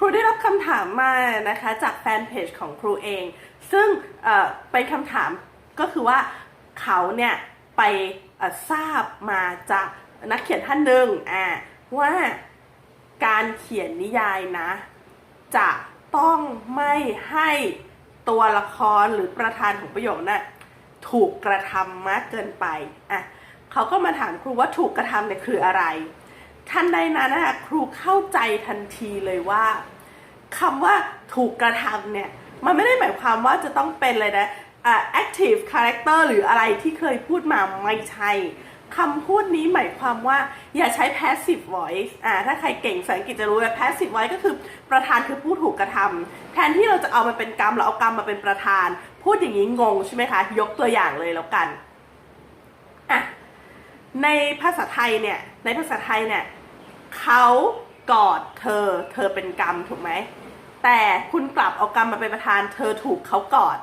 ครูได้รับคำถามมานะคะจากแฟนเพจของครูเอง ซึ่งเป็นคำถามก็คือว่าเขาเนี่ยไปทราบมาจากนักเขียนท่านหนึ่งอ่าว่าการเขียนนิยายนะ จะต้องไม่ให้ตัวละครหรือประธานของประโยคน่ะถูกกระทำมากเกินไปอะเขาก็มาถามครูว่าถูกกระทำเนี่ยคืออะไร ทันใดนั้นนะคะครูเข้าใจทันทีเลยว่าคำว่าถูกกระทำเนี่ย มันไม่ได้หมายความว่าจะต้องเป็นเลยนะอ่า active character หรืออะไรที่เคยพูดมาไม่ใช่คำพูดนี้หมายความว่าอย่าใช้ passive voice อ่าถ้าใครเก่งภาษาอังกฤษจะรู้ว่า passive voice ก็คือประธานคือผู้ถูกกระทำแทนที่เราจะเอามาเป็นกรรมเราเอากรรมมาเป็นประธาน พูดอย่างนี้งงใช่ไหมคะ ยกตัวอย่างเลยแล้วกันอะในภาษาไทยเนี่ยในภาษาไทยเนี่ย เขากอดเธอ เธอเป็นกรรมถูกไหม แต่คุณกลับเอากรรมมาเป็นประธาน เธอถูกเขากอด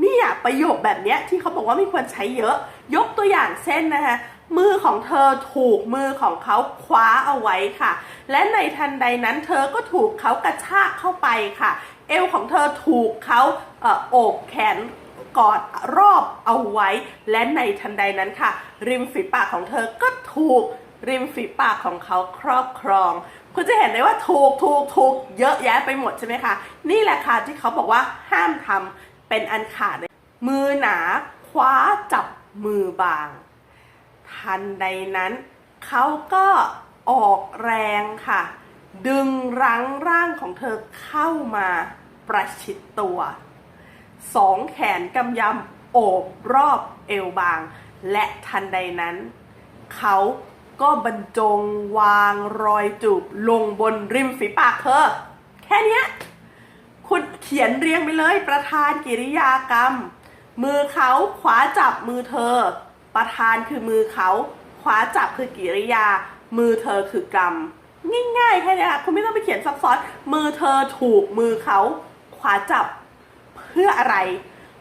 เนี่ยประโยคแบบเนี้ยที่เขาบอกว่าไม่ควรใช้เยอะ ยกตัวอย่างเช่นนะคะมือของเธอถูกมือของเขาคว้าเอาไว้ค่ะ และในทันใดนั้นเธอก็ถูกเขากระชากเข้าไปค่ะ เอวของเธอถูกเขาเออโอบแขนกอดรอบเอาไว้ และในทันใดนั้นค่ะ ริมฝีปากของเธอก็ถูก ริมฝีปากของเขาครอบครอง คุณจะเห็นได้ว่าถูกถูกถูกเยอะแยะไปหมดใช่ไหมคะ นี่แหละค่ะที่เขาบอกว่าห้ามทำเป็นอันขาดเลยมือหนาคว้าจับมือบาง ทันใดนั้น เขาก็ออกแรงค่ะ ดึงรั้งร่างของเธอเข้ามาประชิดตัว สองแขนกำยำโอบรอบเอวบาง และทันใดนั้น เขา ก็บรรจงวางรอยจูบลงบนริมฝีปากเธอ แค่นี้คุณเขียนเรียงไปเลยประธานกิริยากรรม มือเขาขวาจับมือเธอ ประธานคือมือเขาขวาจับคือกิริยา มือเธอคือกรรม ง่ายๆแค่นี้ค่ะคุณไม่ต้องไปเขียนซับซ้อน มือเธอถูกมือเขาขวาจับเพื่ออะไร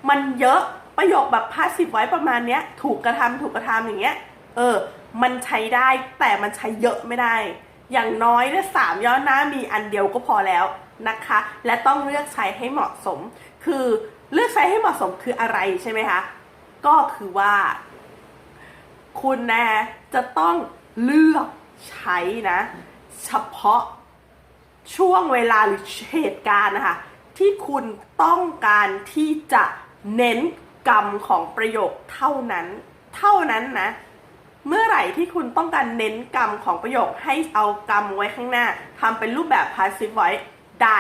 มันเยอะประโยคแบบพาสซีฟไว้ประมาณเนี้ย ถูกกระทำถูกกระทำอย่างเงี้ย เออ มันใช้ได้แต่มันใช้เยอะไม่ได้ อย่างน้อยเนี่ยสามย่อหน้ามีอันเดียวก็พอแล้วนะคะ และต้องเลือกใช้ให้เหมาะสม คือเลือกใช้ให้เหมาะสมคืออะไรใช่ไหมคะ ก็คือว่า คุณนะจะต้องเลือกใช้นะ เฉพาะช่วงเวลาหรือเหตุการณ์นะคะที่คุณต้องการที่จะเน้นกรรมของประโยคเท่านั้น เท่านั้นนะ เมื่อไหร่ที่คุณต้องการเน้นกรรมของประโยคให้เอากรรมไว้ข้างหน้าทำเป็นรูปแบบ passive voice ได้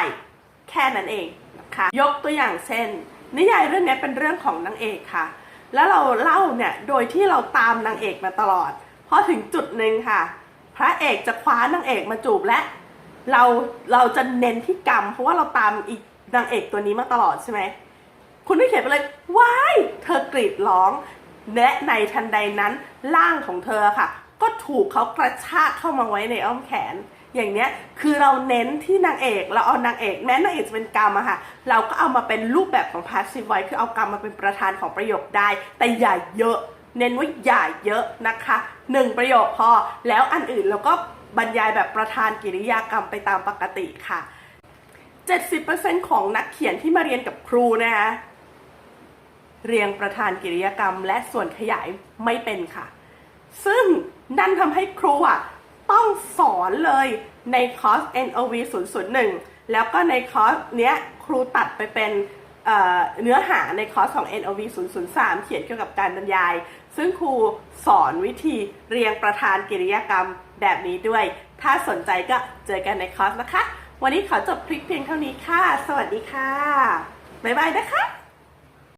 แค่นั้นเองนะคะยกตัวอย่างเช่น นิยายเรื่องนี้เป็นเรื่องของนางเอกค่ะ แล้วเราเล่าเนี่ยโดยที่เราตามนางเอกมาตลอดพอถึงจุดหนึ่งค่ะ พระเอกจะคว้านางเอกมาจูบและ เราเราจะเน้นที่กรรม เพราะว่าเราตามอีกนางเอกตัวนี้มาตลอดใช่ไหมคุณได้เขียนไปเลยว้ายเธอกรีดร้อง และในทันใดนั้นร่างของเธอค่ะ ก็ถูกเขากระชากเข้ามาไว้ในอ้อมแขน อย่างเนี้ยคือเราเน้นที่นางเอกเราเอานางเอกแม้นางเอกจะเป็นกรรมอะค่ะ เราก็เอามาเป็นรูปแบบของ passive voice คือเอากรรมมาเป็นประธานของประโยคได้ แต่อย่าเยอะ เน้นว่าอย่าเยอะนะคะหนึ่งประโยคพอแล้วอันอื่นเราก็บรรยายแบบประธานกิริยากรรมไปตามปกติค่ะ 70%ของนักเขียนที่มาเรียนกับครูนะคะ เรียงประธานกิริยกรรม และส่วนขยายไม่เป็นค่ะ ซึ่งนั่นทำให้ครูอะต้องสอนเลยในคอร์ส NOV 001 แล้วก็ในคอร์สเนี้ยครูตัดไปเป็นเเนื้อหาในคอร์สของ NOV 003 เขียนเกี่ยวกับการบรรยาย ซึ่งครูสอนวิธีเรียงประธานกิริยกรรมแบบนี้ด้วย ถ้าสนใจก็เจอกันในคอร์สนะคะ วันนี้ขอจบคลิปเพียงเท่านี้ค่ะ สวัสดีค่ะ บ๊ายบายนะคะ